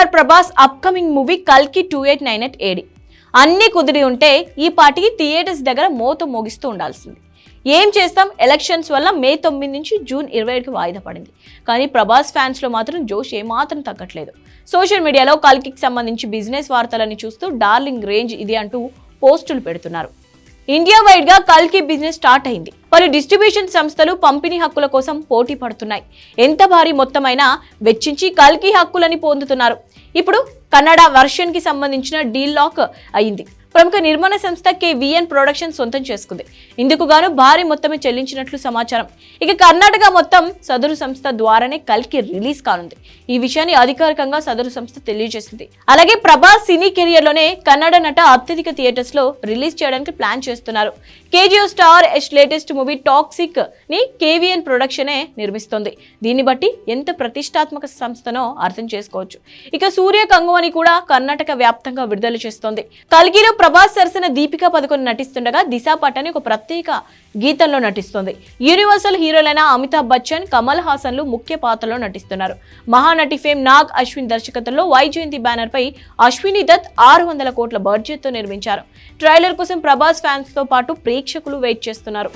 Star Prabhas upcoming movie కల్కి two eight nine eight AD అన్ని కుదిరి ఉంటే ఈ పాటికి థియేటర్స్ దగ్గర మోత మోగిస్తూ ఉండాల్సింది. ఏం చేస్తాం? ఎలక్షన్స్ వల్ల మే తొమ్మిది నుంచి జూన్ ఇరవై ఏడుకి వాయిదా పడింది. కానీ ప్రభాస్ ఫ్యాన్స్లో మాత్రం జోష్ ఏమాత్రం తగ్గట్లేదు. సోషల్ మీడియాలో కల్కికి సంబంధించి బిజినెస్ వార్తలని చూస్తూ డార్లింగ్ రేంజ్ ఇది అంటూ పోస్టులు పెడుతున్నారు. ఇండియా వైడ్గా కల్కి బిజినెస్ స్టార్ట్ అయింది. పలు డిస్ట్రిబ్యూషన్ సంస్థలు పంపిణీ హక్కుల కోసం పోటీ పడుతున్నాయి. ఎంత భారీ మొత్తమైనా వెచ్చించి కల్కి హక్కులని పొందుతున్నారు. ఇప్పుడు కన్నడ వర్షన్కి సంబంధించిన డీల్ లాక్ అయింది ప్రముఖ నిర్మాణ సంస్థ కేవీఎన్ ప్రొడక్షన్ సొంతం చేసుకుంది. ఇందుకు గాను భారీ మొత్తమే చెల్లించినట్లు సమాచారం. ఇక కర్ణాటక మొత్తం సదరు సంస్థ ద్వారానే కల్కి రిలీజ్ కానుంది. ఈ విషయాన్ని అధికారికంగా సదరు సంస్థ తెలియజేసింది. అలాగే ప్రభాస్ సినీ కెరియర్లోనే కన్నడ నట అత్యధిక థియేటర్స్లో రిలీజ్ చేయడానికి ప్లాన్ చేస్తున్నారు. కేజీఓ స్టార్ ఎస్ లేటెస్ట్ మూవీ టాక్సిక్ని కేవీఎన్ ప్రొడక్షనే నిర్మిస్తోంది. దీన్ని బట్టి ఎంత ప్రతిష్టాత్మక సంస్థనో అర్థం చేసుకోవచ్చు. ఇక సూర్య కంగు అని కూడా కర్ణాటక వ్యాప్తంగా విడుదల చేస్తోంది. కల్గిలో ప్రభాస్ సరసన దీపికా పదకొండు నటిస్తుండగా దిశా పటాని ఒక ప్రత్యేక గీతంలో నటిస్తుంది. యూనివర్సల్ హీరోలైన అమితాబ్ బచ్చన్ కమల్ హాసన్లు ముఖ్య పాత్రలో నటిస్తున్నారు. మహానటి ఫేమ్ నాగ్ అశ్విన్ దర్శకత్వంలో వైజయంతి బ్యానర్ పై అశ్విని దత్ ఆరు వందల కోట్ల బడ్జెట్తో నిర్మించారు. ట్రైలర్ కోసం ప్రభాస్ ఫ్యాన్స్తో పాటు ప్రేక్షకులు వెయిట్ చేస్తున్నారు.